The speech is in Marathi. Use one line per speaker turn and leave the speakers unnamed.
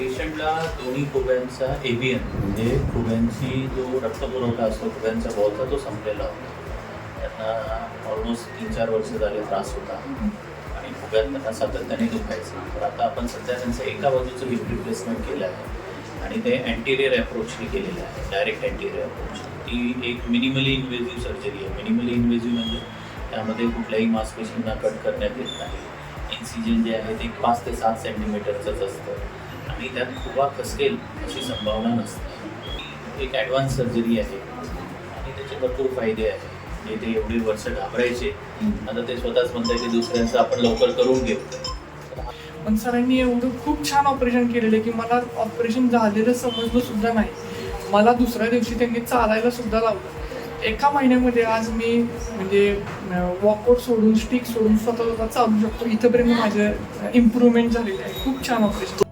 पेशंटला दोन्ही खुब्यांचा एव्हियन म्हणजे खुब्यांची जो रक्तपुरवठा असतो खुब्यांचा बॉलचा तो संपलेला होता. त्यांना ऑलमोस्ट तीन चार वर्ष झाले त्रास होता. आणि फुग्यात त्यांना सातत्याने दुखायचं. तर आता आपण सध्या त्यांचं एका बाजूचं हिप रिप्लेसमेंट केलं आहे. आणि ते अँटिरियर अप्रोचने केलेलं आहे. डायरेक्ट अँटिरियर अप्रोच ती एक मिनिमली इन्व्हेझिव्ह सर्जरी आहे. मिनिमली इन्व्हेझिव्ह म्हणजे त्यामध्ये कुठल्याही मांसपेशींना कट करण्यात येत नाही. इन्सिजन जे आहे ते पाच ते सात सेंटीमीटरचंच असतं. आणि त्यात फुगा खसकेल अशी संभावना नसते. एक ॲडव्हान्स सर्जरी आहे. आणि त्याचे भरपूर फायदे आहेत. म्हणजे ते एवढी वर्ष घाबरायचे. आता ते स्वतःच म्हणताय की दुसऱ्यांचं आपण लवकर करून घेऊ.
पण सरांनी एवढं खूप छान ऑपरेशन केलेलं आहे की मला ऑपरेशन झालेलं समजलं सुद्धा नाही. मला दुसऱ्या दिवशी त्यांनी चालायला सुद्धा लावलं. एका महिन्यामध्ये आज मी म्हणजे वॉकआउट सोडून स्टिक सोडून स्वतः स्वतः चालू शकतो. इथंपर्यंत माझं इम्प्रूव्हमेंट झालेलं आहे. खूप छान ऑपरेशन